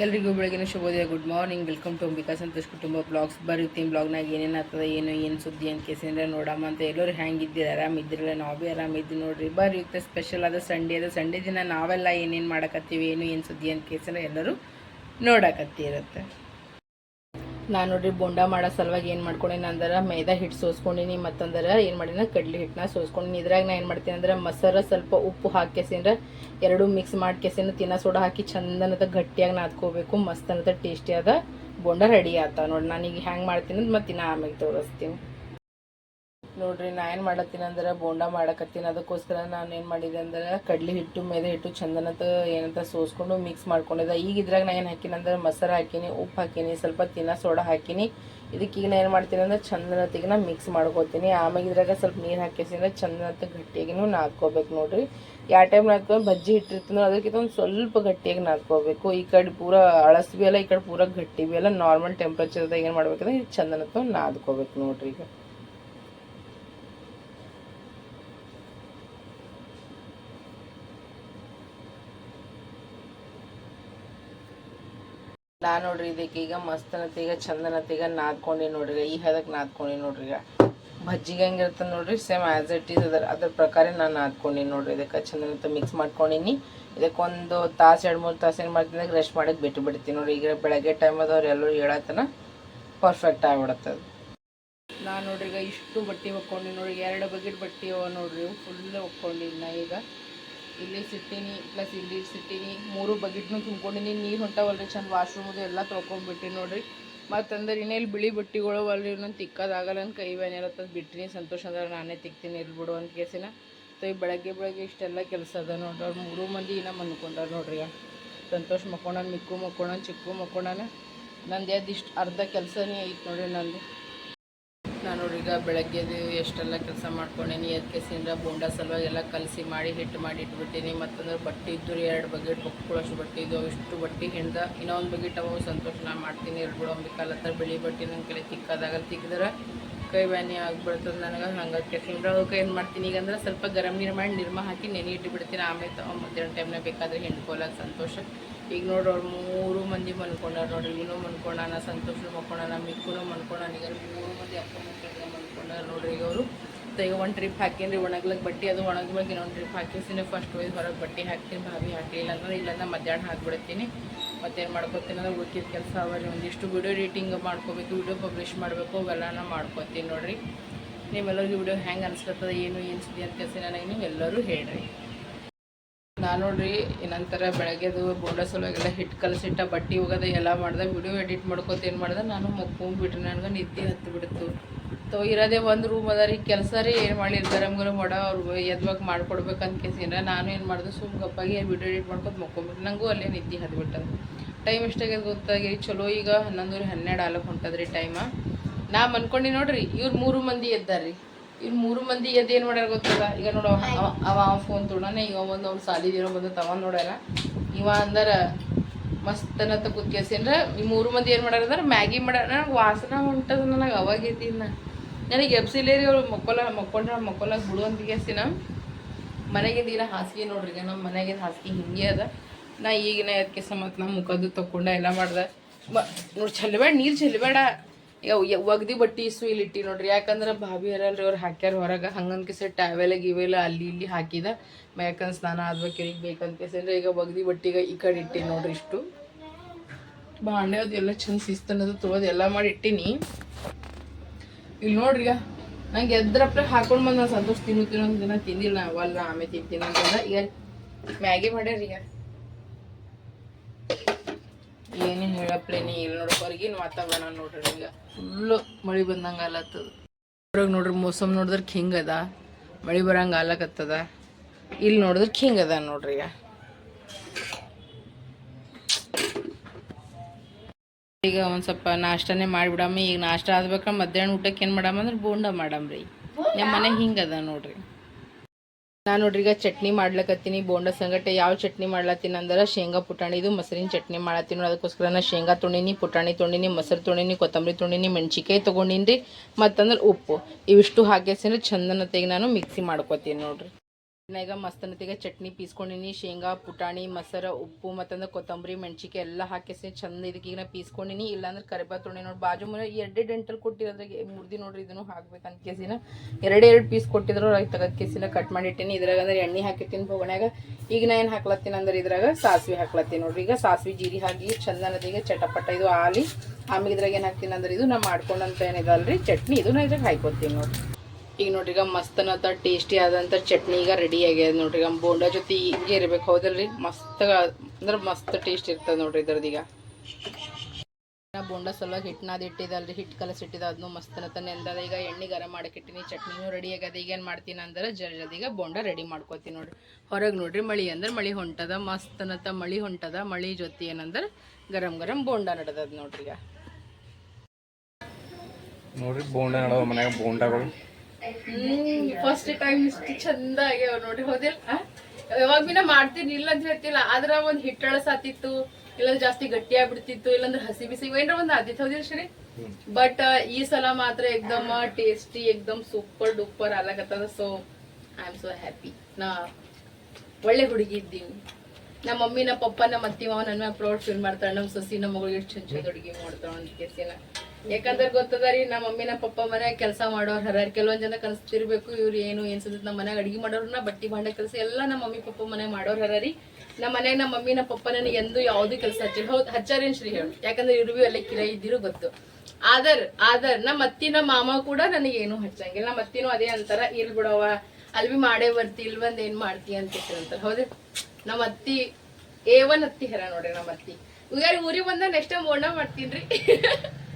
ಎಲ್ರಿಗೂ ಬೆಳಗಿನ ಶುಭೋದಯ good morning welcome to Ambika Santosh ಕುಟುಂಬ ಬ್ಲಾಗ್ಸ್ ಬರೀತೀನಿ ಬ್ಲಾಗ್ನಾಗ ಏನೇನು ಆಗ್ತದೆ, ಏನು ಏನು ಸುದ್ದಿ ಅಂತ ಕೇಸಿಂದ್ರೆ ನೋಡಮ್ಮ ಅಂತ ಎಲ್ಲರೂ ಹೆಂಗಿದ್ದೀರಿ ಆರಾಮಿದ್ದಿರಲ್ಲ ನಾವು ಭೀ ಆರಾಮಿದ್ದೀವಿ ನೋಡ್ರಿ. ಇವತ್ತು ಸ್ಪೆಷಲ್ ಆದ ಸಂಡೇ ಅದ ಸಂಡೇ ದಿನ ನಾವೆಲ್ಲ ಏನೇನು ಮಾಡಕತ್ತೀವಿ, ಏನು ಏನು ಸುದ್ದಿ ಅಂತ ಕೇಸಿಂದ್ರೆ ಎಲ್ಲರೂ ನೋಡಕತ್ತಿರತ್ತೆ. ನಾನು ನೋಡ್ರಿ ಬೋಂಡ ಮಾಡೋ ಸಲುವಾಗಿ ಏನು ಮಾಡ್ಕೊಂಡೀನಿ ಅಂದ್ರೆ ಮೈದಾ ಹಿಟ್ಟು ಸೋಸ್ಕೊಂಡಿನಿ ಮತ್ತಂದ್ರೆ ಏನು ಮಾಡಿನ ಕಡ್ಲಿ ಹಿಟ್ಟನ್ನ ಸೋಸ್ಕೊಂಡಿನಿ. ಇದ್ರಾಗ ನಾನು ಏನು ಮಾಡ್ತೀನಿ ಅಂದ್ರೆ ಮೊಸರು ಸ್ವಲ್ಪ ಉಪ್ಪು ಹಾಕ್ಯಸಿಂದ್ರೆ ಎರಡು ಮಿಕ್ಸ್ ಮಾಡ್ಕೆಸಿನ ತಿನ್ನ ಸೋಡಾ ಹಾಕಿ ಚಂದನದ ಗಟ್ಟಿಯಾಗಿ ನಾದ್ಕೋಬೇಕು, ಮಸ್ತ್ ಅನ್ನದ ಟೇಸ್ಟಿಯಾದ ಬೋಂಡ ರೆಡಿ ಆತ ನೋಡಿ. ನಾನೀಗ ಹ್ಯಾಂಗೆ ಮಾಡ್ತೀನಿ ಮತ್ತೆ ತಿನ್ನ ಆಮೇಲೆ ತೋರಿಸ್ತೀನಿ. ನೋಡ್ರಿ, ನಾ ಏನು ಮಾಡತ್ತೀನಿ ಅಂದ್ರೆ ಬೋಂಡ ಮಾಡಕತ್ತೀನಿ. ಅದಕ್ಕೋಸ್ಕರ ನಾನು ಏನು ಮಾಡಿದೆ ಅಂದ್ರೆ ಕಡ್ಲಿ ಹಿಟ್ಟು ಮೇಲೆ ಹಿಟ್ಟು ಚಂದನತ ಏನಂತ ಸೋಸ್ಕೊಂಡು ಮಿಕ್ಸ್ ಮಾಡ್ಕೊಂಡಿದ್ದೆ. ಈಗ ಇದ್ರಾಗ ನಾ ಏನು ಹಾಕಿನಿ ಅಂದ್ರೆ ಮೊಸರು ಹಾಕಿನಿ, ಉಪ್ಪು ಹಾಕಿನಿ, ಸ್ವಲ್ಪ ತಿನ್ನ ಸೋಡಾ ಹಾಕಿನಿ. ಇದಕ್ಕೆ ಈಗ ನಾ ಏನು ಮಾಡ್ತೀನಿ ಅಂದ್ರೆ ಚಂದನತಿಗೆ ನಾ ಮಿಕ್ಸ್ ಮಾಡ್ಕೋತೀನಿ. ಆಮೇಲೆ ಇದ್ರಾಗ ಸ್ವಲ್ಪ ನೀರು ಹಾಕಿಸಿದ್ರೆ ಚಂದನತ ಗಟ್ಟಿಯಾಗಿನೂ ನಾದ್ಕೋಬೇಕು ನೋಡ್ರಿ. ಯಾವ ಟೈಮ್ ನಾದ್ಕೊಂಡು ಬಜ್ಜಿ ಇಟ್ಟಿರ್ತೀನಿ ಅದಕ್ಕಿಂತ ಒಂದು ಸ್ವಲ್ಪ ಗಟ್ಟಿಯಾಗಿ ನಾದ್ಕೋಬೇಕು. ಈ ಕಡೆ ಪೂರ ಅಳಸ್ ಬಿ ಅಲ್ಲ, ಈ ಕಡೆ ಪೂರ ಗಟ್ಟಿ ಬಿ ಅಲ್ಲ ನಾರ್ಮಲ್ ಟೆಂಪ್ರೇಚರ್ದಾಗ ಏನು ಮಾಡ್ಬೇಕಂದ್ರೆ ಇದು ಚಂದನತ ನಾದ್ಕೋಬೇಕು ನೋಡ್ರಿ ಈಗ. ನಾ ನೋಡ್ರಿ, ಇದಕ್ಕೆ ಈಗ ಮಸ್ತನತ್ತೀಗ, ಚಂದನತ್ತೀಗ ನಾದ್ಕೊಂಡಿ ನೋಡ್ರಿ ಈ ಹದಕ್ಕೆ ನಾದ್ಕೊಂಡಿ ನೋಡ್ರಿ ಈಗ. ಭಜ್ಜಿಗೆ ಹೆಂಗಿರ್ತದೆ ನೋಡ್ರಿ ಸೇಮ್ ಆ್ಯಸ್ ಇಟ್ ಈಸ್ ಅದರ ಅದ್ರ ಪ್ರಕಾರ ನಾನು ನಾದ್ಕೊಂಡಿ ನೋಡ್ರಿ. ಇದಕ್ಕೆ ಚಂದನತ್ತ ಮಿಕ್ಸ್ ಮಾಡ್ಕೊಂಡಿನಿ. ಇದಕ್ಕೊಂದು ತಾಸು, ಎರಡು ಮೂರು ತಾಸು ಏನು ಮಾಡ್ತೀನಿ ರೆಸ್ಟ್ ಮಾಡಕ್ಕೆ ಬಿಟ್ಟು ಬಿಡ್ತೀನಿ ನೋಡ್ರಿ. ಈಗ ಬೆಳಗ್ಗೆ ಟೈಮ್ ಅದವ್ರು ಎಲ್ಲರೂ ಹೇಳತ್ತನ ಪರ್ಫೆಕ್ಟ್ ಆಗಿಬಿಡತ್ತದು. ನಾನು ನೋಡ್ರಿ ಈಗ ಇಷ್ಟು ಬಟ್ಟೆ ಹೊಕ್ಕೊಂಡು ನೋಡ್ರಿ. ಎರಡು ಬಕೆಟ್ ಬಟ್ಟೆ ಅವ ನೋಡ್ರಿ ಫುಲ್ ಹೊಕ್ಕೊಂಡಿನಿ ನಾ ಈಗ. ಇಲ್ಲಿ ಸಿಟ್ಟಿನಿ ಪ್ಲಸ್ ಇಲ್ಲಿ ಸಿಟ್ಟಿನಿ ಮೂರು ಬಕೆಟ್ನು ತುಂಬ್ಕೊಂಡಿನಿ. ನೀರು ಹೊಂಟಾವಲ್ರಿ, ಚಂದ ವಾಶ್ರೂಮದು ಎಲ್ಲ ತೊಳ್ಕೊಂಡ್ಬಿಟ್ಟಿನಿ ನೋಡ್ರಿ. ಮತ್ತಂದ್ರೆ ಇಲ್ಲಿ ಬಿಳಿ ಬಟ್ಟೆಗಳು ಅಲ್ರಿ, ಇನ್ನೊಂದು ತಿಕ್ಕೋದಾಗಲ್ಲ ಅಂತ ಕೈ ಬ್ಯಾನ್ ಇರತ್ತದ ಬಿಟ್ಟಿನಿ ಸಂತೋಷ ಅಂದ್ರೆ ನಾನೇ ತಿಕ್ತೀನಿ ಇಲ್ಲಿ ಬಿಡು ಅಂತ ಕೇಸಿನ. ಸೊ ಈ ಬೆಳಗ್ಗೆ ಬೆಳಗ್ಗೆ ಇಷ್ಟೆಲ್ಲ ಕೆಲಸ ಅದ ನೋಡ್ರಿ. ಅವ್ರು ಮೂರು ಮಂದಿ ಇನ್ನ ಮನ್ಕೊಂಡಾರ ನೋಡ್ರಿ ಸಂತೋಷ ಮಕ್ಕೊಂಡಾನ, ಮಿಕ್ಕು ಮಕ್ಕೊಂಡಾನ, ಚಿಕ್ಕು ಮಕ್ಕೊಂಡಾನ. ನಂದು ಎದ್ದು ಇಷ್ಟು ಅರ್ಧ ಕೆಲಸನೇ ಐತೆ ನೋಡ್ರಿ ನಂದು. ಈಗ ಬೆಳಗ್ಗೆದು ಎಷ್ಟೆಲ್ಲ ಕೆಲಸ ಮಾಡ್ಕೊಂಡೇನಿ ಅದಕ್ಕೆ ಸಿಂದ್ರ ಬೋಂಡ ಸಲುವಾಗಿ ಎಲ್ಲ ಕಲಸಿ ಮಾಡಿ ಹಿಟ್ಟು ಮಾಡಿ ಇಟ್ಬಿಟ್ಟೀನಿ. ಮತ್ತಂದ್ರೆ ಬಟ್ಟೆ ಇದ್ದು ರೀ ಎರಡು ಬಗೆಟ್ ಬಕ್ಕೊಳ್ಳೋಷ್ಟು ಬಟ್ಟೆ ಇದ್ದು ಇಷ್ಟು ಬಟ್ಟೆ ಹಿಂಡ್ದ ಇನ್ನೊಂದು ಬಗೆಟ್ ಅವು ಸಂತೋಷ ನಾ ಮಾಡ್ತೀನಿ. ಎರಡು ಅಂಬಿಕಾಲ ಹತ್ರ ಬಿಳಿ ಬಟ್ಟೆ ನನ್ನ ಕಲೆ ತಿಕ್ಕಾದಾಗ ತಿಕ್ಕಿದ್ರೆ ಕೈ ಬ್ಯಾನಿ ಆಗ್ಬಿಡ್ತದೆ ನನಗೆ. ಹಂಗೆ ಸೀನ್ರ ಅದಕ್ಕೆ ಏನು ಮಾಡ್ತೀನಿ ಈಗ ಅಂದ್ರೆ ಸ್ವಲ್ಪ ಗರಂ ನೀರು ಮಾಡಿ ನಿರ್ಮ ಹಾಕಿ ನೆನೆ ಇಟ್ಟು ಬಿಡ್ತೀನಿ ಆಮೇಲೆ ಮಧ್ಯಾಹ್ನ ಟೈಮ್ನಾಗ ಬೇಕಾದ್ರೆ ಹಿಂಡ್ಕೊಳಕ್ಕೆ ಸಂತೋಷ. ಈಗ ನೋಡೋರು ಮೂರು ಮಂದಿ ಮನ್ಕೊಂಡಾರ ನೋಡ್ರಿ ಇವನು ಮನ್ಕೊಂಡಾನ ಸಂತೋಷ ಮಕ್ಕೊಂಡಾನ ಮಿಕ್ಕುನು ಮನ್ಕೊಂಡಾನ ಈಗ ಮೂರು ಮಂದಿ ಅಪ್ಪ ಮಕ್ಕಳಿಗೆ ಮನ್ಕೊಂಡಾರ ನೋಡ್ರಿ. ಈಗ ಅವರು ಈಗ ಒಂದು ಟ್ರಿಪ್ ಹಾಕಿನ್ರಿ ಒಣಗ್ಲಕ್ಕೆ ಬಟ್ಟೆ, ಅದು ಒಣಗ್ಬೇಕು, ಇನ್ನೊಂದು ಟ್ರಿಪ್ ಹಾಕಿಸಿನ ಫಸ್ಟ್ ಒಯ್ದು ಹೊರಗೆ ಬಟ್ಟೆ ಹಾಕ್ತೀನಿ ಭಾವಿ ಹಾಕಲಿಲ್ಲ ಅಂದ್ರೆ ನಾನು ಮಧ್ಯಾಹ್ನ ಹಾಕ್ಬಿಡ್ತೀನಿ. ಮತ್ತೇನು ಮಾಡ್ಕೋತೀನಿ ಅಂದ್ರೆ ಉಳ್ಕಿದ ಕೆಲಸ ಅವರಿ ಒಂದಿಷ್ಟು ವಿಡಿಯೋ ಎಡಿಟಿಂಗ್ ಮಾಡ್ಕೋಬೇಕು ವಿಡಿಯೋ ಪಬ್ಲಿಷ್ ಮಾಡಬೇಕು, ಅವೆಲ್ಲನ ಮಾಡ್ಕೊತೀನಿ ನೋಡ್ರಿ. ನಿಮ್ಮೆಲ್ಲರಿಗೂ ವಿಡಿಯೋ ಹೆಂಗೆ ಅನ್ಸ್ಲತ್ತದ, ಏನು ಏನು ಸುದ್ದಿ ಅಂತ ಕೆಲಸ ನನಗೆ ನೀವು ಎಲ್ಲರೂ ಹೇಳ್ರಿ. ನಾನು ನೋಡ್ರಿ ನಂತರ ಬೆಳಗ್ಗೆದು ಬೋಂಡ ಸಲುವಾಗೆಲ್ಲ ಹಿಟ್ಟು ಕಲಸಿಟ್ಟ ಬಟ್ಟೆ ಹೋಗೋದು ಎಲ್ಲ ಮಾಡ್ದೆ ವಿಡಿಯೋ ಎಡಿಟ್ ಮಾಡ್ಕೊತ ಏನು ಮಾಡ್ದೆ, ನಾನು ಮಕ್ಕೊಂಬಿಟ್ರೆ ನನಗೆ ನಿದ್ದೆ ಹತ್ತು ಬಿಡ್ತು. ತೋ, ಇರೋದೇ ಒಂದು ರೂಮ್ ಅದ ರೀ, ಕೆಲಸ ರೀ, ಏನು ಮಾಡಿರ್ತಾರೆ ನಮ್ಗೆ ಮಾಡ, ಅವ್ರು ಎದ್ವಾಗ ಮಾಡ್ಕೊಡ್ಬೇಕಂತ ಕೇಸಿನ ನಾನು ಏನು ಮಾಡಿದೆ ಸುಮ್ ಗಪ್ಪಾಗಿ ವಿಡಿಯೋ ಎಡಿಟ್ ಮಾಡ್ಕೊತ ಮಕ್ಕೊಂಬಿಟ್ಟು ನನಗೂ ಅಲ್ಲೇ ನಿದ್ದೆ ಹತ್ತು ಬಿಟ್ಟದ. ಟೈಮ್ ಎಷ್ಟಾಗ್ಯದ ಗೊತ್ತಾಗಿ ಚಲೋ ಈಗ ಹನ್ನೊಂದುವರೆ ಹನ್ನೆರಡು ಆಲಕ್ಕೆ ಹೊಂಟದ್ರಿ ಟೈಮ ನಾ ಅನ್ಕೊಂಡು ನೋಡ್ರಿ, ಇವ್ರು ಮೂರು ಮಂದಿ ಎದ್ದಾರ್ರಿ. ಇವ್ರು ಮೂರು ಮಂದಿ ಅದೇನು ಮಾಡ್ಯಾರ ಗೊತ್ತಲ್ಲ? ಈಗ ನೋಡು, ಅವ ಫೋನ್ ತೊಡೋಣ ಈಗ ಒಂದು ಅವ್ನು ಸಾಲಿದಿರೋ ಬಂದು ತವ ನೋಡ್ಯಾರ ಇವ ಅಂದರ ಮಸ್ತ್ ಅನ್ನತ್ತ ಕುತ್ಕೇಸಿನ್ರ ಈ ಮೂರು ಮಂದಿ ಏನು ಮಾಡ್ಯಾರ ಅಂದ್ರೆ, ಮ್ಯಾಗಿ ಮಾಡ್ಯಾರ. ನನಗೆ ವಾಸನ ಹೊಂಟದ ನನಗೆ, ಅವಾಗ ಎದ್ದಿನ ನನಗೆ ಎಬ್ಸಿಲೇರಿ ಅವ್ರು ಮಕ್ಕೊಲ ಮಕ್ಕೊಂಡ್ರ ಮಕ್ಕೊಲಾಗ ಬಿಡು ಅಂತ ಕೇಸಿನ ಮನೆಗಿಂದ ಈಗ ಹಾಸಿಗೆ ನೋಡ್ರಿ ನಮ್ಮ ಮನೆಗಿಂದ ಹಾಸಿಗೆ ಹಿಂಗೆ ಅದ. ನಾ ಈಗಿನ ಅದಕ್ಕೆ ಮತ್ತು ನಾ ಮುಖದ್ದು ತಕೊಂಡ ಎಲ್ಲ ಮಾಡ್ದೆ. ಮ ನೋಡಿ ಚೆಲ್ಲಬೇಡ ನೀರು ಚೆಲ್ಲಬೇಡ ಒಗ್ದಿ ಬಟ್ಟಿ ಇಸು ಇಲ್ಲಿ ಇಟ್ಟಿ ನೋಡ್ರಿ. ಯಾಕಂದ್ರೆ ಭಾಭಿ ಹರಲ್ರಿ ಅವ್ರು ಹಾಕ್ಯಾರ ಹೊರಗೆ. ಹಂಗನ್ ಕೆಸ ಟ್ಯಾವೆಲ ಗಿವೆಲ ಅಲ್ಲಿ ಇಲ್ಲಿ ಹಾಕಿದ. ಯಾಕಂದ್ರೆ ಸ್ನಾನ ಆದ್ಬೇಕು ಇರಿಗೆ ಬೇಕಂತ ಕೇಸಂದ್ರೆ ಈಗ ಒಗ್ದಿ ಬಟ್ಟಿಗೆ ಈ ಕಡೆ ಇಟ್ಟಿ ನೋಡ್ರಿ ಇಷ್ಟು. ಬಾಂಡೆ ಅದು ಎಲ್ಲ ಚಂದ ಸಿಸ್ತನದು ತೊಳೆದು ಎಲ್ಲ ಮಾಡಿ ಇಟ್ಟಿನಿ. ಇಲ್ಲಿ ನೋಡ್ರಿ, ಈಗ ನಂಗೆ ಎದ್ರಪ್ಪ ಹಾಕೊಂಡು ಬಂದ ಸಂತೋಷ ತಿನ್ನು ತಿನ್ನೋ ದಿನ ತಿಂದಿಲ್ಲ ನಾವಲ್ಲ ಆಮೇಲೆ ತಿಂತೀನಿ ಅಂತಂದ ಈಗ ಮ್ಯಾಗಿ ಮಾಡ್ಯಾರ ಏನು ಹೇಳಪ್ಲೇನಿ ಇಲ್ಲಿ ನೋಡ್ರಿ ಹೊರಗಿನ ವಾತಾವರಣ ನೋಡ್ರಿ ಈಗ. ಫುಲ್ಲು ಮಳೆ ಬಂದಂಗ ಆಲತ್ತದ ಹೊರಗೆ ನೋಡ್ರಿ ಮೋಸಮ್ ನೋಡಿದ್ರೆ ಹಿಂಗೆ ಅದ. ಮಳಿ ಬರಂಗೆ ಆಲಕತ್ತದ ಇಲ್ಲಿ ನೋಡಿದ್ರೆ ಹಿಂಗ ಅದ ನೋಡ್ರಿ ಈಗ. ಈಗ ಒಂದು ಸ್ವಲ್ಪ ನಾಷ್ಟನೇ ಮಾಡಿಬಿಡಮ್ಮ ಈಗ ನಾಷ್ಟ ಆದ್ಬೇಕ ಮಧ್ಯಾಹ್ನ ಊಟಕ್ಕೆ ಏನು ಮಾಡಮ್ಮ ಅಂದ್ರೆ ಬೋಂಡ ಮಾಡಮ್ರಿ. ನಮ್ಮ ಮನೆ ಹಿಂಗೆ ಅದ ನೋಡ್ರಿ. ನಾನು ನೋಡ್ರಿ, ಈಗ ಚಟ್ನಿ ಮಾಡ್ಲಕತ್ತೀನಿ, ಬೋಂಡ ಸಂಗಟ ಯಾವ ಚಟ್ನಿ ಮಾಡ್ಲತ್ತೀನಿ ಅಂದ್ರೆ ಶೇಂಗಾ ಪುಟಾಣಿದು ಮೊಸರಿನ ಚಟ್ನಿ ಮಾಡತ್ತೀನಿ ನೋಡಿ. ಅದಕ್ಕೋಸ್ಕರ ನಾ ಶೇಂಗಾ ತೊಗೊಂಡಿನಿ ಪುಟಾಣಿ ತೊಗೊಂಡಿನಿ ಮೊಸರು ತೊಗೊಂಡಿನಿ ಕೊತ್ತಂಬರಿ ತೊಣಿನಿ ಮೆಣಸಿಕಾಯಿ ತೊಗೊಂಡಿನಿ ರೀ ಮತ್ತಂದ್ರೆ ಉಪ್ಪು. ಇವಿಷ್ಟು ಹಾಕಿಸಿನ ಚಂದನ ತೆಗೆ ನಾನು ಮಿಕ್ಸಿ ಮಾಡ್ಕೊತೀನಿ ನೋಡ್ರಿ. ಈಗ ಮಸ್ತ್ ಅನ್ನತ್ತೀಗ ಚಟ್ನಿ ಪೀಸ್ಕೊಂಡಿನಿ, ಶೇಂಗಾ, ಪುಟಾಣಿ, ಮೊಸರು, ಉಪ್ಪು, ಮತ್ತಂದ್ರೆ ಕೊತ್ತಂಬರಿ ಮೆಣಸಿಕೆ ಎಲ್ಲ ಹಾಕಿಸಿ ಚಂದ ಇದಕ್ಕೆ ಈಗ ನಾ ಪೀಸ್ಕೊಂಡಿನಿ. ಇಲ್ಲಾಂದ್ರೆ ಕರಿಬಾ ನೋಡಿ. ಬಾಜು ಮನೆ ಎರಡೇ ಡೆಂಟಲ್ ಕೊಟ್ಟಿರೋದ್ರಾಗೆ ಮುರ್ದಿ ನೋಡ್ರಿ ಇದನ್ನು ಹಾಕ್ಬೇಕಂತ ಕೇಸಿನ ಎರಡೇ ಎರಡು ಪೀಸ್ ಕೊಟ್ಟಿದ್ರು ಅದ್ರಾಗ ತಗೋದ್ ಕೇಸಿನ ಕಟ್ ಮಾಡಿಟ್ಟಿನಿ. ಇದ್ರಾಗ ಅಂದ್ರೆ ಎಣ್ಣೆ ಹಾಕಿರ್ತೀನಿ ಬೋಗಣ್ಯಾಗ. ಈಗ ನಾ ಏನು ಹಾಕ್ಲತ್ತೀನಿ ಅಂದ್ರೆ ಇದ್ರಾಗ ಸಾಸಿವೆ ಹಾಕ್ಲತ್ತೀನಿ ನೋಡ್ರಿ. ಈಗ ಸಾಸಿವೆ, ಜೀರಿ ಹಾಕಿ ಚಂದ ಅನ್ನೋದೀಗ ಚಟಪಟ ಇದು ಆಲಿ. ಆಮೇಲೆ ಇದ್ರಾಗ ಏನು ಹಾಕ್ತೀನಿ ಅಂದ್ರೆ ಇದು ನಾ ಮಾಡ್ಕೊಂಡಂತ ಏನಿದಲ್ರಿ ಚಟ್ನಿ. ಇದು ನಾ ಇದ್ರಾಗ ಹಾಕೋತೀನಿ ನೋಡ್ರಿ. ಈಗ ನೋಡ್ರಿಗ ಮಸ್ತ್ ಅನ್ನತ್ತ ಟೇಸ್ಟಿ ಆದಂಥ ಚಟ್ನಿ ಈಗ ರೆಡಿ ಆಗ್ಯದ ನೋಡ್ರಿ. ಬೋಂಡ ಜೊತೆ ಹಿಂಗೆ ಇರ್ಬೇಕು ಹೌದಲ್ರಿ? ಮಸ್ತ್ ಅಂದ್ರೆ ಮಸ್ತ್ ಟೇಸ್ಟ್ ಇರ್ತದೆ ನೋಡ್ರಿ ಇದ್ರದೀಗ ಬೋಂಡ ಸಲ ಹಿಟ್ಟನಾದ ಇಟ್ಟಿದಲ್ರಿ ಹಿಟ್ಟು ಕಲಸಿಟ್ಟಿದ ಅದನ್ನು ಮಸ್ತ್ ಅನ್ನತ್ತ ನೆಂದದ ಈಗ ಎಣ್ಣೆ ಗರಂ ಮಾಡಿಕಿಟ್ಟಿನಿ, ಚಟ್ನಿನೂ ರೆಡಿ ಆಗ್ಯದ. ಈಗ ಏನು ಮಾಡ್ತೀನಿ ಅಂದ್ರೆ ಜರ ಜಲ್ದಿ ಈಗ ಬೋಂಡ ರೆಡಿ ಮಾಡ್ಕೋತೀನಿ ನೋಡ್ರಿ. ಹೊರಗೆ ನೋಡ್ರಿ ಮಳಿ ಅಂದ್ರೆ ಮಳಿ ಹೊಂಟದ, ಮಸ್ತ್ ಮಳಿ ಹೊಂಟದ. ಮಳಿ ಜೊತೆ ಏನಂದ್ರೆ ಗರಂ ಗರಂ ಬೋಂಡ ನಡ್ದದ ನೋಡ್ರಿ ಈಗ. ನೋಡ್ರಿ, ಬೋಂಡ ನಡವ ಮನ್ಯಾಗ, ಬೋಂಡಗಳು. ಫಸ್ಟ್ ಟೈಮ್ ಇಷ್ಟು ಚಂದ ಆಗ್ಯಾವ ನೋಡಿ ಹೌದಿಲ್ಲ ಯಾವಾಗ ಬಿನ ಮಾಡ್ತೀನಿ ಇಲ್ಲ ಅಂತ ಹೇಳ್ತಿಲ್ಲ ಆದ್ರ ಒಂದ್ ಹಿಟ್ಟಳ ಸಾತಿತ್ತು ಇಲ್ಲಾಂದ್ರೆ ಜಾಸ್ತಿ ಗಟ್ಟಿ ಆಗ್ಬಿಡ್ತಿತ್ತು ಇಲ್ಲಾಂದ್ರೆ ಹಸಿ ಬಿಸಿ ಏನ್ರ ಒಂದ್ ಆದಿತ್ತು ಹೌದಿಲ್ಲ ಶ್ರೀ? ಬಟ್ ಈ ಸಲ ಮಾತ್ರ ಎಕ್ದಮ್ ಟೇಸ್ಟಿ ಎಕ್ದಮ್ super duper ಆಗ್ಲಕತ್ತದ so I am so happy ನಾ ಒಳ್ಳೆ ಹುಡುಗಿ ಇದ್ದೀನಿ. ನಮ್ಮ ಮಮ್ಮಿ ನಮ್ಮ ಪಪ್ಪ ನಮ್ಮ ಅತ್ತಿ ಮಾವ ನನ್ನ ಪ್ರೌಡ್ ಫೀಲ್ ಮಾಡ್ತಾಳೆ ನಮ್ಮ ಸೊಸಿ ನಮ್ಮ ಮಗಳಿಗೆ ಎಷ್ಟು ಚಂದ ಚಂದ ಅಡುಗೆ ಮಾಡ್ತಾಳ ಅಂತ ಕೇಸಿನ ಯಾಕಂದ್ರೆ ಗೊತ್ತದ ರೀ, ನಮ್ಮ ಮಮ್ಮಿ ಪಪ್ಪ ಮನ್ಯಾಗ ಕೆಲಸ ಮಾಡೋರು ಹರ ಕೆಲವೊಂದ್ ಜನ ಕನ್ಸ್ತಿರ್ಬೇಕು ಇವ್ರು ಏನು ಏನ್ ಸುತ್ತ ನಮ್ಮ ಮನ್ಯಾಗ ಅಡಿಗೆ ಮಾಡೋರ್ನ ಬಟ್ಟಿ ಬಾಂಡ ಕೆಲಸ ಎಲ್ಲ ನಮ್ಮ ಮಮ್ಮಿ ಪಪ್ಪ ಮನ್ಯಾಗ ಮಾಡೋರ್ ಹರ ರೀ. ನಮ್ಮ ಮನ್ಯಾಗ ನಮ್ಮ ಮಮ್ಮಿ ಪಪ್ಪ ನನಗೆ ಎಂದು ಯಾವ್ದು ಕೆಲಸ ಹಚ್ಚಿಲ್ಲ. ಹೌದು, ಹಚ್ಚಾರೇನ್ ಶ್ರೀ ಹೇಳು. ಯಾಕಂದ್ರೆ ಇವ್ರು ಭೀ ಅಲ್ಲೇ ಕಿರ ಇದ್ದಿರು ಗೊತ್ತು. ಆದರ್ ಆದರ್ ನಮ್ಮ ಅತ್ತಿನ ಮಾಮ ಕೂಡ ನನಗೆ ಏನು ಹಚ್ಚಂಗಿಲ್ಲ. ನಮ್ಮ ಅತ್ತಿನೂ ಅದೇ ಅಂತಾರ, ಇಲ್ ಬಿಡವ ಅಲ್ಲಿ ಬಿ ಮಾಡೇ ಬರ್ತಿ, ಇಲ್ ಬಂದ್ ಏನ್ ಮಾಡ್ತಿ ಅಂತ ಅಂತಾರ. ಹೌದೇ ನಮ್ಮ ಅತ್ತಿ, ಏವನ್ ಅತ್ತಿ ಹೆರ ನೋಡ್ರಿ ನಮ್ಮ ಅತ್ತಿ. ಊರಿಗೆ ಬಂದ ನೆಕ್ಸ್ಟ್ ಟೈಮ್ ಬೋಂಡ ಮಾಡ್ತೀನ್ರಿ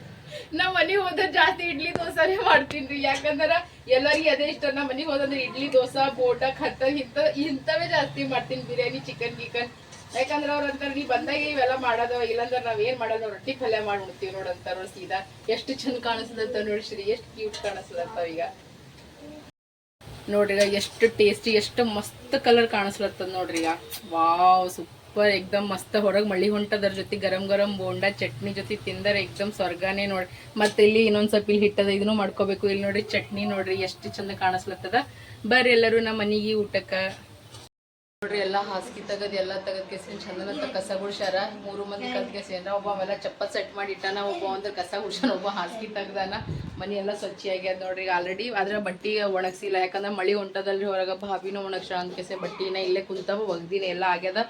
ನಮ್ಮ ಮನೆಗೆ ಹೋದ್ರೆ ಜಾಸ್ತಿ ಇಡ್ಲಿ ದೋಸಾನೇ ಮಾಡ್ತೀನಿ ಯಾಕಂದ್ರೆ ಎಲ್ಲರಿಗೂ ಅದೇ ಇಷ್ಟ. ನಮ್ಮ ಮನೆಗೆ ಹೋದಂದ್ರೆ ಇಡ್ಲಿ ದೋಸಾ ಬೋಟ ಖತ್ತ ಇಂಥ ಇಂಥವೇ ಜಾಸ್ತಿ ಮಾಡ್ತೀನಿ. ಬಿರಿಯಾನಿ ಚಿಕನ್ ಗಿಕನ್. ಯಾಕಂದ್ರೆ ಅವ್ರ ಅಂತಾರ, ನೀ ಬಂದಾಗ ಇವೆಲ್ಲ ಮಾಡೋದವ ಇಲ್ಲಾಂದ್ರ ನಾವ್ ಏನ್ ಮಾಡೋದು? ರೊಟ್ಟಿ ಪಲ್ಯ ಮಾಡ್ಬಿಡ್ತೀವಿ ನೋಡಂತಾರ ನೋಡ್ ಸೀದಾ. ಎಷ್ಟು ಚಂದ ಕಾಣಿಸ್ತದಂತ ನೋಡಿ ಶ್ರೀ, ಎಷ್ಟು ಕ್ಯೂಟ್ ಕಾಣಿಸ್ತದಂತ ಈಗ ನೋಡ್ರಿ, ಎಷ್ಟು ಟೇಸ್ಟಿ ಎಷ್ಟು ಮಸ್ತ್ ಕಲರ್ ಕಾಣಿಸ್ಲತ್ತದ ನೋಡ್ರಿ ಈಗ. ವಾವ್ ಸೂಪರ್ ಎಕ್ದಮ್ ಮಸ್ತ್. ಹೊರಗೆ ಮಳಿ ಹೊಂಟದ್ರ ಜೊತೆ ಗರಂ ಗರಂ ಬೋಂಡಾ, ಚಟ್ನಿ ಜೊತೆ ತಿಂದರೆ ಎಕ್ದಮ್ ಸ್ವರ್ಗಾನೇ ನೋಡ್ರಿ. ಮತ್ತೆ ಇಲ್ಲಿ ಇನ್ನೊಂದ್ ಸ್ವಲ್ಪ ಇಲ್ಲಿ ಹಿಟ್ಟದ ಇದನ್ನು ಮಾಡ್ಕೋಬೇಕು. ಇಲ್ಲಿ ನೋಡ್ರಿ ಚಟ್ನಿ ನೋಡ್ರಿ ಎಷ್ಟು ಚಂದ ಕಾಣಿಸ್ಲತ್ತದ. ಬರ್ರಿ ಎಲ್ಲರೂ ನಮ್ಮ ಮನೆಗೆ ಊಟಕ್ಕ. ನೋಡ್ರಿ ಎಲ್ಲ ಹಾಸಿಗೆ ತೆಗದ್, ಎಲ್ಲ ತೆಗದ್ ಕೆಸಿನ ಚಂದನ ತ ಕಸ ಗುಡ್ಸ್ಯಾರ ಮೂರು ಮಂದಿ ಕಲ್ತ್ ಕೆಸಿಂದ್ರ ಒಬ್ಬ ಅವೆಲ್ಲ ಚಪ್ಪಲ್ ಸೆಟ್ ಮಾಡಿ ಇಟ್ಟಾನ, ಒಬ್ಬ ಅಂದ್ರೆ ಕಸ ಗುಡ್ಸಾನ ಒಬ್ಬ ಹಾಸಿಗೆ ತೆಗ್ದಾನ. ಮನಿ ಎಲ್ಲ ಸ್ವಚ್ಛ ಆಗ್ಯದ ನೋಡ್ರಿ ಆಲ್ರೆಡಿ ಅದ್ರ ಬಟ್ಟಿ ಒಣಗ್ಸಿಲ್ಲ. ಯಾಕಂದ್ರೆ ಮಳಿ ಹೊಂಟದಲ್ರಿ ಹೊರಗ. ಭಾವಿನೂ ಒಣಗ್ಸ ಕೆಸೆ ಬಟ್ಟಿನ ಇಲ್ಲೇ ಕುಂತಾವ, ಒಗ್ದಿನ ಎಲ್ಲ ಆಗ್ಯದ.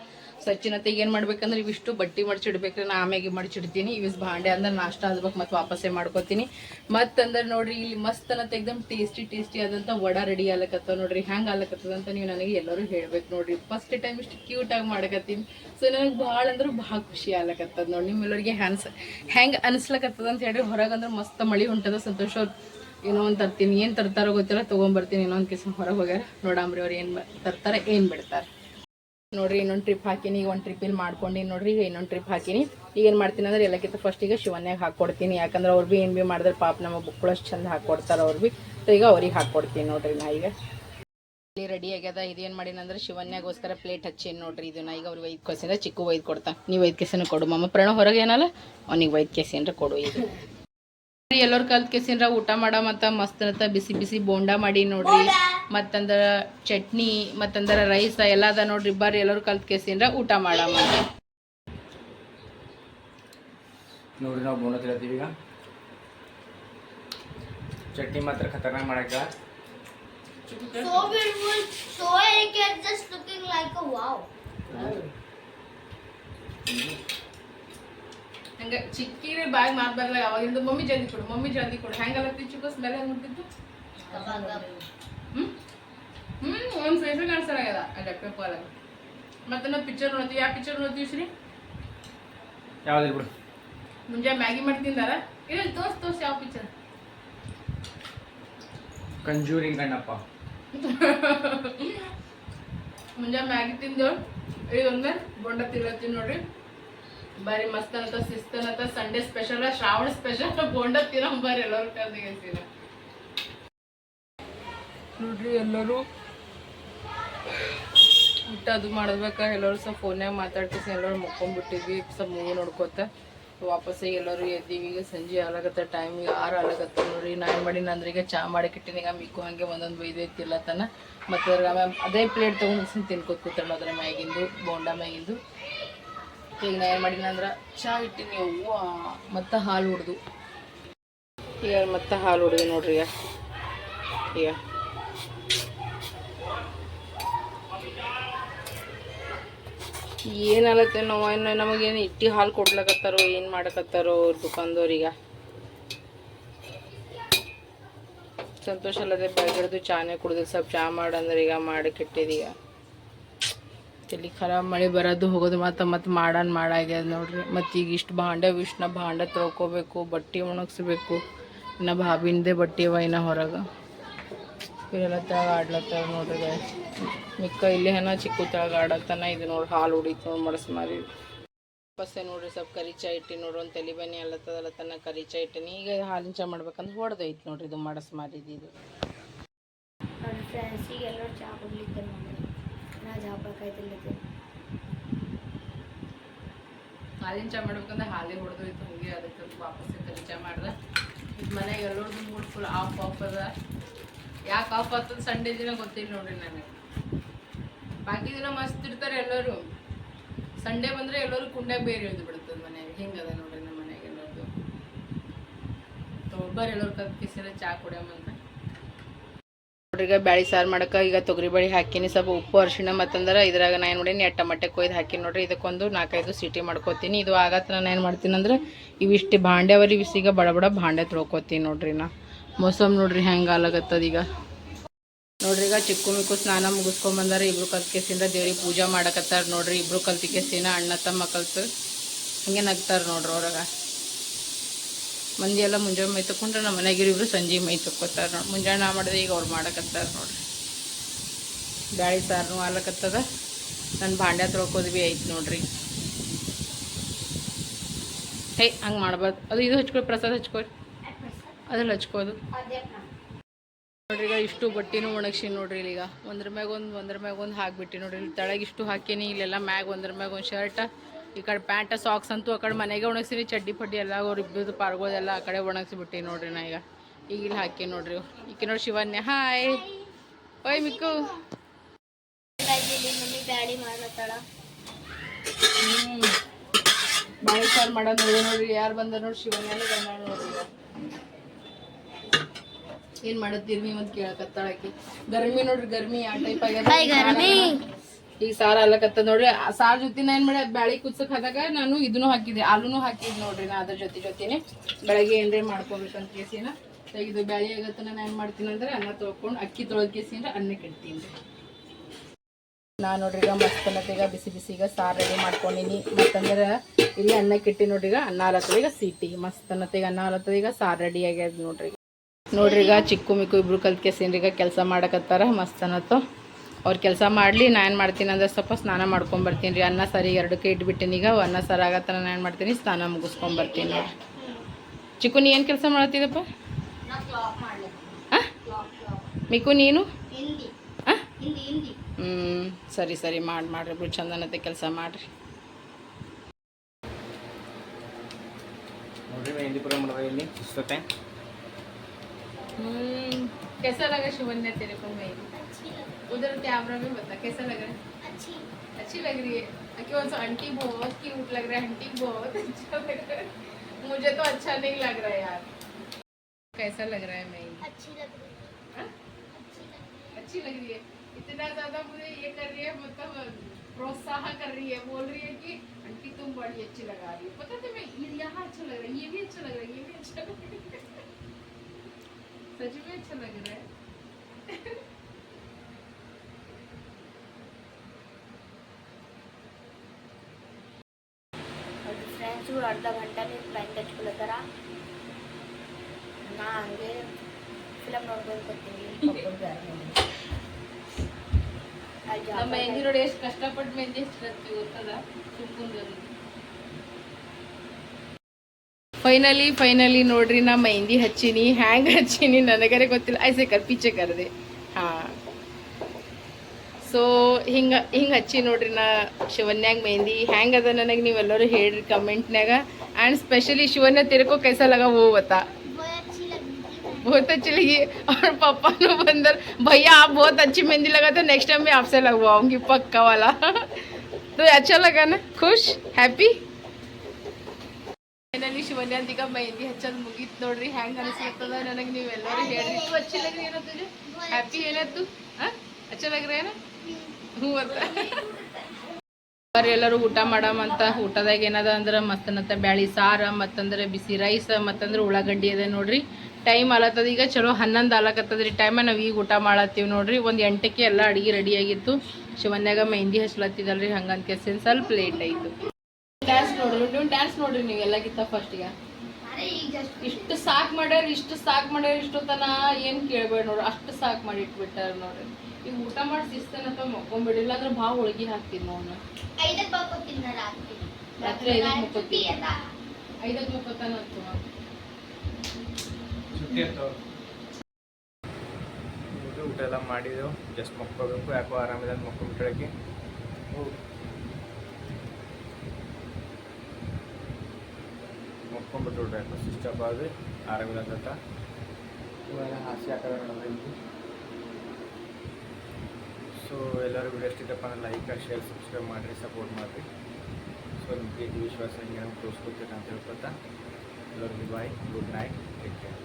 ಸ್ವಚ್ಛನತೆಗೆ ಏನು ಮಾಡ್ಬೇಕಂದ್ರೆ ಇವಿಷ್ಟು ಬಟ್ಟಿ ಮಡ್ಚಿಡ್ಬೇಕ್ರಿ ನಾ ಆಮ್ಯಾಗೆ ಮಡ್ಚಿಡ್ತೀನಿ ಇವಿಸ್ ಭಾಂಡೆ ಅಂದ್ರೆ ನಾಷ್ಟ ಆದ್ಬೇಕು ಮತ್ತು ವಾಪಸ್ಸೇ ಮಾಡ್ಕೋತೀನಿ. ಮತ್ತಂದ್ರೆ ನೋಡ್ರಿ, ಇಲ್ಲಿ ಮಸ್ತ್ ಅನ್ನತ್ತ ಟೇಸ್ಟಿ ಟೇಸ್ಟಿ ಆದಂತ ವಡ ರೆಡಿ ಆಲಕತ್ತ ನೋಡ್ರಿ ಹ್ಯಾಂಗೆ ಆಲಕತ್ತದ ಅಂತ ನೀವು ನನಗೆ ಎಲ್ಲರೂ ಹೇಳ್ಬೇಕು ನೋಡ್ರಿ. ಫಸ್ಟ್ ಟೈಮ್ ಇಷ್ಟು ಕ್ಯೂಟ್ ಆಗಿ ಮಾಡಕತ್ತೀನಿ. ಸೊ ನನಗೆ ಭಾಳ ಅಂದ್ರೆ ಭಾಳ ಖುಷಿ ಆಗ್ಲಕತ್ತದ ನೋಡಿ ನಿಮ್ಮೆಲ್ಲರಿಗೆ ಹ್ಯಾನ್ಸ್ ಹೆಂಗೆ ಅನಿಸ್ಲಕತ್ತದ ಅಂತ ಹೇಳಿ ಹೊರಗಂದ್ರೆ ಮಸ್ತ್ ಮಳಿ ಹೊಂಟದ, ಸಂತೋಷ ಏನೋ ಒಂದು ತರ್ತೀನಿ. ಏನು ತರ್ತಾರೋ ಗೊತ್ತಿಲ್ಲ, ತೊಗೊಂಬರ್ತೀನಿ. ಇನ್ನೊಂದು ಕಿಸ್ ಹೊರಗೆ ಹೋಗ್ಯಾರ. ನೋಡಾಮ್ರಿ ಅವ್ರು ಏನು ತರ್ತಾರೆ, ಏನು ಬಿಡ್ತಾರೆ. ನೋಡ್ರಿ, ಇನ್ನೊಂದು ಟ್ರಿಪ್ ಹಾಕಿನಿ ಈಗ ಒಂದು ಟ್ರಿಪ್ ಇಲ್ಲಿ ಮಾಡ್ಕೊಂಡಿನಿ ನೋಡ್ರಿ, ಈಗ ಇನ್ನೊಂದು ಟ್ರಿಪ್ ಹಾಕಿನಿ. ಈಗ ಏನು ಮಾಡ್ತೀನಿ ಅಂದ್ರೆ ಎಲ್ಲಕ್ಕಿಂತ ಫಸ್ಟ್ ಈಗ ಶಿವನ್ಯಾಗ ಹಾಕ್ಕೊಡ್ತೀನಿ ಯಾಕಂದ್ರೆ ಅವ್ರು ಭೀ ಏನು ಭೀ ಮಾಡಿದ್ರೆ ಪಾಪ ನಮ್ಮ ಬುಕ್ಕಳು ಅಷ್ಟು ಚಂದ ಹಾಕ್ಕೊಡ್ತಾರೆ ಅವ್ರು ಭೀ. ಸೊ ಈಗ ಅವ್ರಿಗೆ ಹಾಕ್ಕೊಡ್ತೀನಿ ನೋಡ್ರಿ ನಾ ಈಗ. ಇಲ್ಲಿ ರೆಡಿ ಆಗ್ಯದ. ಇದೇನು ಮಾಡೀನಿ ಅಂದ್ರೆ ಶಿವನ್ಯಾಗೋಸ್ಕರ ಪ್ಲೇಟ್ ಹಚ್ಚೇನು ನೋಡ್ರಿ ಇದನ್ನ. ಈಗ ಅವ್ರಿಗೆ ವೈದ್ಯ ಕೊಸಿಂದ ಚಿಕ್ಕ ವೈದ್ಯ ಕೊಡ್ತಾ. ನೀವು ವೈದ್ಯ ಕೆಸಿನ ಕೊಡು ಮಮ್ಮ ಪ್ರಾಣ ಹೊರಗೆ ಏನಲ್ಲ ಅವ್ನಿಗೆ ಕೆಸಿಂದ್ರ ಕೊಡು ಈಗ. ಎಲ್ಲರೂ ಕಲ್ತ್ ಕೆಸಿಂದ್ರ ಊಟ ಮಾಡ ಮತ್ತ ಮಸ್ತ್ ಅಂತ ಬಿಸಿ ಬಿಸಿ ಬೋಂಡ ಮಾಡಿ ನೋಡ್ರಿ. ಮತ್ತಂದ್ರ ಚಟ್ನಿ ಮತ್ತಂದ್ರ ರೈಸ ಎಲ್ಲ ಅದ ನೋಡ್ರಿ. ಬರ್ರಿ ಎಲ್ಲರೂ ಕಲ್ತ್ ಕೆಸಿಂದ್ರ ಊಟ ಮಾಡಮ್ಮ ನೋಡ್ರಿ ನಾವು ಬೋಂಡ ತಿಳತ್ತೀವಿ ಈಗ. ಚಟ್ನಿ ಮಾತ್ರ ಖತರ್ನಾಕ್ ಮಾಡಕ್ಕ So beautiful, so elegant, just looking like a wow. ಹಂಗ ಚಿಕ್ಕಿರಿ ಬಾಯಿ ಮಾಡ್ಬಾರ್ಲ ಅವಾಗಿಂದ ಮಮ್ಮಿ ಜಲ್ದಿ ಕೊಡು ಮಮ್ಮಿ ಜಲ್ದಿ ಕೊಡು. ಹೆಂಗಲ್ಲ ಚಿಕ್ಕ ಸ್ಮೆಲ್ ಹೆಂಗೆ ಮುಟ್ಟಿದ್ದು ಹ್ಞೂ ಹ್ಞೂ ಒಂದು ಫೇಸ್ ಕಾಣಿಸ್ತಾರಾಗ್ಯದ ಅಲ್ಲ ಪೇಪರ್ ಮತ್ತೆ ನಾವು ಪಿಕ್ಚರ್ ನೋಡ್ತೀವಿ. ಯಾವ ಪಿಕ್ಚರ್ ನೋಡ್ತೀವಿ ಶ್ರೀ? ಯಾವ್ದಿಲ್ಲ ಬಿಡು. ಮುಂಜಾನೆ ಮ್ಯಾಗಿ ಮಾಡ್ತಿಂದಾರ ಇಲ್ಲ ತೋರ್ಸ್ ತೋರ್ಸ್ ಯಾವ ಪಿಕ್ಚರ್ ಕಂಜೂರಿಂಗ್ ಕಣ್ಣಪ್ಪ ಮುಂಜಾನೆ ಮ್ಯಾಗಿ ತಿಂದು ಇದೊಂದು ಬೊಂಡ ತಿರ್ಗತ್ತೀನಿ ನೋಡ್ರಿ. ಬಾರಿ ಮಸ್ತ್ ಅಂತ ಶಿಸ್ತನಂತ Sunday special Shravana special bonda ತಿನ್ನ ಬರ್ರಿ ಎಲ್ಲರೂ ಕರ್ದಿಗೆಸಿನ ನೋಡ್ರಿ, ಎಲ್ಲರೂ ಊಟ ಅದು ಮಾಡ್ಬೇಕ, ಎಲ್ಲರೂ ಸ್ವಲ್ಪ ಫೋನ್ಯಾಗ ಮಾತಾಡ್ತೀನಿ ಎಲ್ಲರೂ ಮುಕ್ಕೊಂಡ್ಬಿಟ್ಟಿದ್ವಿ, ಸ್ವಲ್ಪ ಮೂವಿ ನೋಡ್ಕೋತ. ವಾಪಸ್ ಎಲ್ಲರೂ ಎದ್ದೀವಿ, ಈಗ ಸಂಜೆ ಆಲಾಗತ್ತ ಟೈಮ್ ಆರು ಆಲಾಗತ್ತ ನೋಡ್ರಿ. ನಾ ಏನು ಅಂದ್ರೆ ಈಗ ಚಾ ಮಾಡಿಕಿಟ್ಟಿನಿ ಈಗ ಮಿಕ್ಕು ಹಂಗೆ ಒಂದೊಂದು ಬೈದು ಐತಿಲ್ಲ ತನ. ಮತ್ತು ಅದೇ ಪ್ಲೇಟ್ ತೊಗೊಂಡು ತಿನ್ಕೋತ ಕೂತಾಳ ಅದ್ರ ಮ್ಯಾಗಿಂದು, ಬೋಂಡ ಮ್ಯಾಗಿಂದು. ಈಗ ನಾ ಏನು ಮಾಡೀನಿ ಅಂದ್ರೆ ಚಾ ಇಟ್ಟಿನಿ, ಅವ್ವ ಮತ್ತು ಹಾಲು ಹೊಡೆದು. ಈಗ ಮತ್ತೆ ಹಾಲು ಹೊಡೆದು ನೋಡ್ರಿ ಈಗ. ಏನಲ್ಲತ್ತೆ ನಾವು ಏನು ನಮಗೇನು ಇಟ್ಟಿ ಹಾಲು ಕೊಡ್ಲಕತ್ತಾರೋ, ಏನು ಮಾಡಕತ್ತಾರೋ ಅವ್ರ ದುಕಾನ್ದವ್ರೀಗ ಸಂತೋಷ ಅಲ್ಲದೆ ಬೆಳಗ್ಗೆಡ್ದು ಚಾನೇ ಕುಡ್ದು ಸ್ವಲ್ಪ ಚಾ ಮಾಡಂದ್ರೆ ಈಗ ಮಾಡಕ್ಕೆ ಇಟ್ಟಿದೀಗ ತಲೆ ಖರಾಬ್, ಮಳೆ ಬರೋದು ಹೋಗೋದು ಮತ್ತು ಮತ್ತೆ ಮಾಡನ್ ಮಾಡಾಗ್ಯದ ನೋಡ್ರಿ. ಮತ್ತು ಈಗ ಇಷ್ಟು ಭಾಂಡೆ ವಿಷ್ಣ ಭಾಂಡೆ ತೊಳ್ಕೊಬೇಕು, ಬಟ್ಟೆ ಒಣಗಿಸ್ಬೇಕು. ಇನ್ನು ಭಾಬಿಂದೆ ಬಟ್ಟೆ ಅವ ಹೊರಗೆ. ಇವರೆಲ್ಲ ತೆಳಗ ಆಡ್ಲತ್ತಾವ ನೋಡ್ರಿ. ಮಿಕ್ಕ ಇಲ್ಲಿ ಏನ ಚಿಕ್ಕ ತೆಳಗ ಆಡತ್ತಾನ, ಇದು ನೋಡಿ ಹಾಲು ಹೊಡಿತು ನೋಡಿ ಮಡಸ್ ಮಾರಿ. ನೋಡ್ರಿ ಸ್ವಲ್ಪ ಕರಿ ಚಾ ಇಟ್ಟಿ ನೋಡ್ರಿ, ಒಂದು ತಲೆ ಬನ್ನಿ ಅಲ್ಲತ್ತದಲ್ಲ ತನ್ನ ಕರಿ ಚಾ ಇಟ್ಟಿನಿ. ಈಗ ಹಾಲಿನ ಚಾ ಮಾಡ್ಬೇಕಂದ್ರೆ ಹೊಡೆದೈತಿ ನೋಡ್ರಿ ಇದು ಮಡಸ್ ಮಾರಿದ್ದು ಇದು. ಫ್ರೆಂಡ್ಸಿಗೆ ಎಲ್ಲರೂ ಚಾ ಕೊಡ್ಲಿಕ್ಕೆ ಬೇಕಾಯ್ತಿಲ್ಲತ್ತೆ ಹಾಲಿನ ಚಾ ಮಾಡ್ಬೇಕಂದ್ರೆ ಹಾಲೇ ಹೊಡೆದೋಯ್ತು, ಹೋಗಿ ಅದಕ್ಕೆ ವಾಪಸ್ ಇತ್ತು ಚಾ ಮಾಡ್ದೆ. ಇದು ಮನೆಗೆ ಎಲ್ಲರದ್ದು ಮೂಡ್ ಫುಲ್ ಆಫ್ ಆಫ್ ಅದ. ಯಾಕೆ ಆಫ್ ಆಗ್ತದ ಸಂಡೇ ದಿನ ಗೊತ್ತಿಲ್ಲ ನೋಡ್ರಿ ನನಗೆ. ಬಾಕಿ ದಿನ ಮಸ್ತ್ ಇರ್ತಾರೆ ಎಲ್ಲರೂ. ಸಂಡೇ ಬಂದ್ರೆ ಎಲ್ಲರೂ ಕುಂಡ್ಯಾಗ ಬೇರೆ ಇಳಿದು ಬಿಡ್ತದೆ ಮನೆಗೆ. ಹಿಂಗದ ನೋಡ್ರಿ ನಮ್ಮ ಮನೆಗೆ ಎಲ್ಲರದು ತೊಗೊಬ್ಬರು ಎಲ್ಲರೂ ಕಿಸಿರ ಚಾ ಕುಡಿಯಮಂತ ನೋಡ್ರಿ ಈಗ ಬ್ಯಾಳಿ ಸಾರು ಮಾಡಕ್ಕೆ ಈಗ ತೊಗರಿ ಬೇಳೆ ಹಾಕಿನಿ. ಸ್ವಲ್ಪ ಉಪ್ಪು, ಅರಿಶಿಣ ಮತ್ತಂದ್ರೆ ಇದ್ರಾಗ ನಾ ಏನು ಮಾಡೀನಿ ಟಮಟೆ ಕೊಯ್ದು ಹಾಕಿ ನೋಡ್ರಿ. ಇದಕ್ಕೊಂದು ನಾಲ್ಕೈದು ಸೀಟಿ ಮಾಡ್ಕೋತೀನಿ. ಇದು ಆಗತ್ತ ನಾನು ಏನು ಮಾಡ್ತೀನಿ ಅಂದ್ರೆ ಇವಿಷ್ಟು ಭಾಂಡೆ ಅವರಿ ಬಿಸಿಗ ಬಡ ಬಡ ಭಾಂಡೆ ತೊಳ್ಕೊತೀನಿ ನೋಡ್ರಿ ನಾ. ಮೋಸಮ್ ನೋಡ್ರಿ ಹೆಂಗೆ ಆಲಾಗತ್ತದೀಗ ನೋಡ್ರಿ ಈಗ ಚಿಕ್ಕು ಮಿಕ್ಕು ಸ್ನಾನ ಮುಗಿಸ್ಕೊಂಬಂದಾರ ಇಬ್ರು ಕಲ್ತ್ಕೆಸಿಂದ ದೇವ್ರಿಗೆ ಪೂಜೆ ಮಾಡಕತ್ತಾರ ನೋಡ್ರಿ. ಇಬ್ರು ಕಲ್ತಿಕೆಸಿನ ಅಣ್ಣ ತಮ್ಮ ಕಲ್ತು ಹಂಗೆ ನಗ್ತಾರೆ ನೋಡ್ರಿ ಅವ್ರಾಗ. ಮಂದಿ ಎಲ್ಲ ಮುಂಜಾನೆ ಮೈ ತಕೊಂಡ್ರೆ ನಮ್ಮ ಮನೆಗಿರಿಬ್ರು ಸಂಜೆ ಮೈ ತಕ್ಕೋತಾರೆ ನೋಡಿ. ಮುಂಜಾನೆ ನಾ ಮಾಡಿದೆ ಈಗ ಅವ್ರು ಮಾಡಕತ್ತಾರೆ ನೋಡ್ರಿ. ಬ್ಯಾಳಿ ಸಾರ್ನು ಆಲಕತ್ತದ ನನ್ನ ಭಾಂಡ್ಯ ತೊಳ್ಕೋದು ಭೀ ಐತಿ ನೋಡ್ರಿ. ಹೇ, ಹಂಗೆ ಮಾಡ್ಬಾರ್ದು. ಅದು ಇದು ಹಚ್ಕೊಳಿ, ಪ್ರಸಾದ ಹಚ್ಕೊಳಿ. ಅದ್ರಲ್ಲಿ ಹಚ್ಕೋದು. ನೋಡ್ರಿ, ಈಗ ಇಷ್ಟು ಬಟ್ಟಿನೂ ಒಣಗ್ಸಿ ನೋಡ್ರಿ ಈಗ ಒಂದ್ರ ಮ್ಯಾಗ ಒಂದು, ಒಂದ್ರ ಮ್ಯಾಗ ಒಂದು ಹಾಕ್ಬಿಟ್ಟು ನೋಡ್ರಿ. ಇಲ್ಲಿ ತೆಳಗೆ ಇಷ್ಟು ಹಾಕೀನಿ, ಇಲ್ಲೆಲ್ಲ ಮ್ಯಾಗ ಒಂದ್ರ ಮ್ಯಾಗ ಒಂದು ಶರ್ಟ್. ಈ ಕಡೆ ಪ್ಯಾಂಟ ಸಾಕ್ಸ್ ಅಂತೂ ಆ ಕಡೆ ಮನೆಗೆ ಒಣಗಿಸಿನಿ, ಚಡ್ಡಿ ಪಡ್ಡಿ ಎಲ್ಲ ಅವ್ರು ಇಬ್ಬರದು ಪಾರ್ಗೋದೆಲ್ಲ ಆ ಕಡೆ ಒಣಗಿಸಿಬಿಟ್ಟಿ ನೋಡ್ರಿ ನಾ ಈಗ. ಈಗ ಇಲ್ಲಿ ಹಾಕಿ ನೋಡ್ರಿ ಈಕೆ ನೋಡಿ ಶಿವನ್ಯ ಹಾಯ್ ಓಯ್ ಮಿಕ್ಕು ಬಾಳೆ ಸಾರು ಮಾಡೋದು ನೋಡಿ ನೋಡ್ರಿ, ಯಾರು ಬಂದ್ರೆ ನೋಡಿ ಶಿವನ್ಯ ಬಂದಾಳ ನೋಡ್ರಿ ಏನು ಮಾಡತ್ತೀರಿ ನೀವು ಅಂತ ಕೇಳಕತ್ತಾಳಕಿ ಗರ್ಮಿ ನೋಡ್ರಿ, ಗರ್ಮಿ ಆ ಟೈಪ್ ಆಗ್ಯದ. ಈಗ ಸಾರ ಅಲ್ಲಕತ್ತ ನೋಡ್ರಿ ಸಾರ್ ನಾ ಏನ್ ಮಾಡಿ ಬ್ಯಾಳಿ ಕುದ್ಸಕ್ ಹಾದಾಗ ನಾನು ಇದನ್ನು ಹಾಕಿದ್ದೆ, ಆಲೂನು ಹಾಕಿದ್ ನೋಡ್ರಿ ನಾ ಅದ್ರ ಜೊತೆ ಜೊತೆನೆ. ಬೆಳಗ್ಗೆ ಏನ್ರೇ ಮಾಡ್ಕೋಬೇಕಂತ ಕೇಸಿನ? ಇದು ಬ್ಯಾಳಿ ಆಗತ್ತ ನಾನು ಏನ್ ಮಾಡ್ತೀನಿ ಅಂದ್ರೆ ಅನ್ನ ತೊಳ್ಕೊಂಡು, ಅಕ್ಕಿ ತೊಳೆದ್ ಕೇಸಿಂದ ಅನ್ನಕ್ಕೆ ಇಡ್ತೀನಿ ನಾ ನೋಡ್ರಿ ಈಗ ಮಸ್ತನತ್ತೀಗ ಬಿಸಿ ಬಿಸಿಗ ಸಾರು ರೆಡಿ ಮಾಡ್ಕೊಂಡಿನಿ. ಮತ್ತಂದ್ರೆ ಇಲ್ಲಿ ಅನ್ನಕ್ಕೆ ಇಟ್ಟಿ ನೋಡ್ರಿ ಈಗ ಅನ್ನ ಹಾಲತ್ತದ ಈಗ ಸೀಟಿ. ಅನ್ನತ್ತೀಗ ಅನ್ನ ಈಗ ಸಾರು ರೆಡಿ ಆಗ್ಯದ ನೋಡ್ರಿ ನೋಡ್ರಿ ಈಗ ಚಿಕ್ಕು ಮಿಕ್ಕು ಇಬ್ರು ಕಲ್ತ್ಕೆಸಿನ್ರಿ ಈಗ ಕೆಲಸ ಮಾಡಕತ್ತಾರ ಮಸ್ತನತ್ತು ಅವ್ರು ಕೆಲಸ ಮಾಡಲಿ ನಾ ಏನು ಮಾಡ್ತೀನಿ ಅಂದರೆ ಸ್ವಲ್ಪ ಸ್ನಾನ ಮಾಡ್ಕೊಂಬರ್ತೀನಿ ರೀ. ಅನ್ನ ಸರಿ ಎರಡಕ್ಕೆ ಇಟ್ಬಿಟ್ಟಿನಿ. ಈಗ ಅನ್ನ ಸರ ಆಗತ್ತ ನಾನು ಏನು ಮಾಡ್ತೀನಿ ಸ್ನಾನ ಮುಗಿಸ್ಕೊಂಬರ್ತೀನಿ. ಚಿಕ್ಕು ನೀ ಏನು ಕೆಲಸ ಮಾಡತ್ತಿದಪ್ಪ ಮಿಕ್ಕು ನೀನು? ಹ್ಞೂ ಸರಿ ಸರಿ ಮಾಡಿ ಮಾಡಿರಿ ಬಿಡು. ಚಂದನತೆ ಕೆಲಸ ಮಾಡಿರಿ. ಇಲ್ಲಿ उधर कैमरा में बता कैसा लग रहा है? अच्छी। अच्छी लग रही है? कौन सा आंटी बहुत क्यूट लग रहा है आंटी बहुत अच्छा लग रहा है। मुझे तो अच्छा नहीं लग रहा है यार। कैसा लग रहा है मैं अच्छी लग रही है? अच्छी लग रही है। इतना ज़्यादा मुझे ये कर रही है मतलब प्रोत्साहन कर रही है बोल रही है कि आंटी तुम बड़ी अच्छी लगा रही है। पता तुम्हें ये यहाँ अच्छा लग रहा है ये भी अच्छा लग रहा है ये भी अच्छा लग रहा है। सच में अच्छा लग रहा है। ಇವ್ರು ಅರ್ಧ ಗಂಟೆ ನಾ ಅಲ್ಲಿ ನಮ್ಮ ಮೆಹಂದಿ ನೋಡಿ ಎಷ್ಟು ಗೊತ್ತದ ಫೈನಲಿ ಫೈನಲಿ ನೋಡ್ರಿ ನಾ ಮೆಹಂದಿ ಹಚ್ಚೀನಿ ಹ್ಯಾಂಗ್ ಹಚ್ಚೀನಿ ನನಗರೆ ಗೊತ್ತಿಲ್ಲ ಐಸೆ ಕರ್ ಪಿಚ್ಚೆ ಕರ್ದೆ ಸೊ ಹಿಂಗೆ ಹಿಂಗೆ ಹಚ್ಚಿ ನೋಡ್ರಿ ನಾ ಶಿವನ್ಯಾಗ ಮೆಹಂದಿ ಹ್ಯಾಂಗ್ ಅದ ನನಗೆ ನೀವೆಲ್ಲರೂ ಹೇಳ್ರಿ ಕಮೆಂಟ್ನ್ಯಾಗ एंड स्पेशली शिवन्या तेरे को कैसा लगा वो बता बहुत अच्छी लगी थी बहुत अच्छी लगी और पापा ने बंदर भैया आप बहुत अच्छी मेहंदी लगाते हो नेक्स्ट टाइम मैं आपसे लगवाऊंगी पक्का वाला तो अच्छा लगा ना खुश हैप्पी ಫೈನಲಿ ಶಿವನ್ಯಾಂತಿಗ ಮೆಹಂದಿ ಹಚ್ಚೋದು ಮುಗೀತು ನೋಡ್ರಿ ಹೆಂಗ್ ಅನಿಸ್ತದ ನನಗೆ ನೀವೆಲ್ಲರೂ ಹೇಳ್ರಿ ತು ಅಚ್ಚಿ ಲಗ್ರಿ ಏನೋ ತುಜೆ ಹ್ಯಾಪಿ ಏನತ್ತು ಹಾಂ ಅಚ್ಚ ಲಗ್ರಿ ಏನ ಎಲ್ಲರೂ ಊಟ ಮಾಡಮಂತ ಊಟದಾಗ ಏನದ ಅಂದ್ರೆ ಮತ್ತನತ್ತ ಬ್ಯಾಳಿ ಸಾರ, ಮತ್ತಂದ್ರೆ ಬಿಸಿ ರೈಸ್, ಮತ್ತಂದ್ರೆ ಉಳ್ಳಾಗಡ್ಡಿ ಅದ ನೋಡ್ರಿ. ಟೈಮ್ ಆಲತ್ತದ. ಈಗ ಚಲೋ ಹನ್ನೊಂದು ಆಲಕತ್ತದ್ರಿ. ಟೈಮ ನಾವು ಈಗ ಊಟ ಮಾಡತ್ತೀವಿ ನೋಡ್ರಿ. ಒಂದು ಎಂಟಕ್ಕೆ ಎಲ್ಲ ರೆಡಿ ಆಗಿತ್ತು. ಶಿವನ್ಯಾಗ ಮೆಹಂದಿ ಹಚ್ಲತ್ತಿದಲ್ರಿ ಹಂಗಂತ ಕೆಸಿನ್ ಸ್ವಲ್ಪ ಲೇಟ್ ಆಯಿತು. ಡ್ಯಾನ್ಸ್ ನೋಡ್ರಿ ನೀವು ಡ್ಯಾನ್ಸ್ ನೋಡ್ರಿ ನೀವು ಎಲ್ಲಕ್ಕಿಂತ ಫಸ್ಟಿಗೆ ಇಷ್ಟು ಸಾಕು ಮಾಡ್ಯಾರ, ಇಷ್ಟು ಸಾಕು ಮಾಡ್ಯಾರ ಇಷ್ಟು ತನ ಏನು ಕೇಳ್ಬೇಡ ನೋಡ್ರಿ. ಅಷ್ಟು ಸಾಕು ಮಾಡಿ ಇಟ್ಬಿಟ್ಟಾರ ನೋಡ್ರಿ. ಈಗ ಊಟ ಮಾಡಿ ಶಿಸ್ತೇನಪ್ಪ ಮಕ್ಕೊಂಬಿಡಿಲ್ಲ ಅಂದ್ರೆ ಭಾಳ ಹೋಳಿಗೆ ಹಾಕ್ತೀನಿ ಅವನ್ನ ಐದಕ್ಕೆ ರಾತ್ರಿ. ರಾತ್ರಿ ಐದಕ್ಕೆ ಮುಕ್ಕೋತೀನಿ. ಐದಕ್ಕೆ ಸುಟ್ಟಿ ಇರ್ತಾವ. ಊಟ ಎಲ್ಲ ಮಾಡಿದೆವು. ಜಸ್ಟ್ ಮಕ್ಕೋಬೇಕು ಯಾಕೋ ಆರಾಮಿದೆ ಅಂತ ಮಕ್ಕೊಂಬಿಟ್ರಕ್ಕೆ ಮಕ್ಕೊಂಬಿಟ್ಟು ಯಾಕೋ ಸಿಸ್ಟಪ್ ಆಗಿ ಆರಾಮಿಲ್ಲ ಅಂತ. ಇವಾಗ ಹಾಸಿ ಹಾಕೋದ ನೋಡ್ರಿ. ಸೊ ಎಲ್ಲರೂ ವಿಡಿಯೋ ಇಷ್ಟಪ್ಪ ಅಂದ್ರೆ ಲೈಕ್ ಶೇರ್ ಸಬ್ಸ್ಕ್ರೈಬ್ ಮಾಡಿರಿ ಸಪೋರ್ಟ್ ಮಾಡಿರಿ. ಸೊ ನಿಮ್ಮ ಪ್ರೀತಿ ವಿಶ್ವಾಸ ಹಿಂಗೆ ತೋರಿಸ್ಕೊತೀರ ಅಂತ ಹೇಳ್ಕೊತಾ ಎಲ್ಲರಿಗೂ bye good night take care